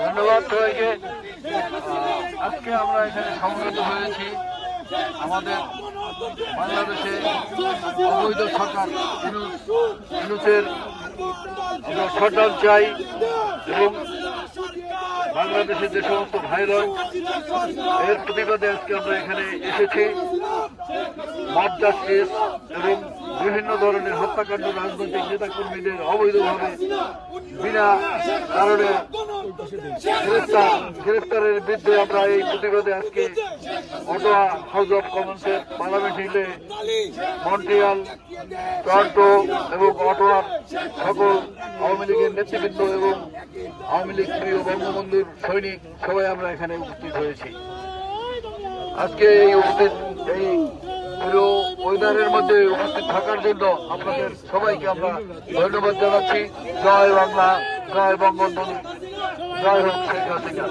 ধন্যবাদ সবাইকে। আজকে আমরা এখানে সমবেত হয়েছি। আমাদের বাংলাদেশে অবৈধ সরকার ইউনুসের আমরা সরকার চাই এবং বাংলাদেশের যে সমস্ত ভাইরা এর প্রতিবাদে আজকে আমরা এখানে এসেছি। মব কেস এবং বিভিন্ন ধরনের হত্যাকাণ্ড রাজনৈতিক নেতাকর্মীদের অবৈধভাবে বিনা কারণে গ্রেফতার গ্রেফতারের বিরুদ্ধে আমরা এই প্রতিবাদে আজকে অটোয়া হাউস অফ কমন্সের পার্লামেন্ট হিলে মন্ট্রিয়াল, টরন্টো এবং অটোয়ার সকল আওয়ামী লীগের নেতৃবৃন্দ এবং আওয়ামী লীগ প্রিয় বঙ্গবন্ধুর সৈনিক সবাই আমরা এখানে উপস্থিত হয়েছি। আজকে এই উপস্থিত এই পুরো ওয়েদারের মধ্যে উপস্থিত থাকার জন্য আপনাদের সবাইকে আমরা ধন্যবাদ জানাচ্ছি। জয় বাংলা, জয় বঙ্গবন্ধু, জয় হোক শেখ হাসিনা।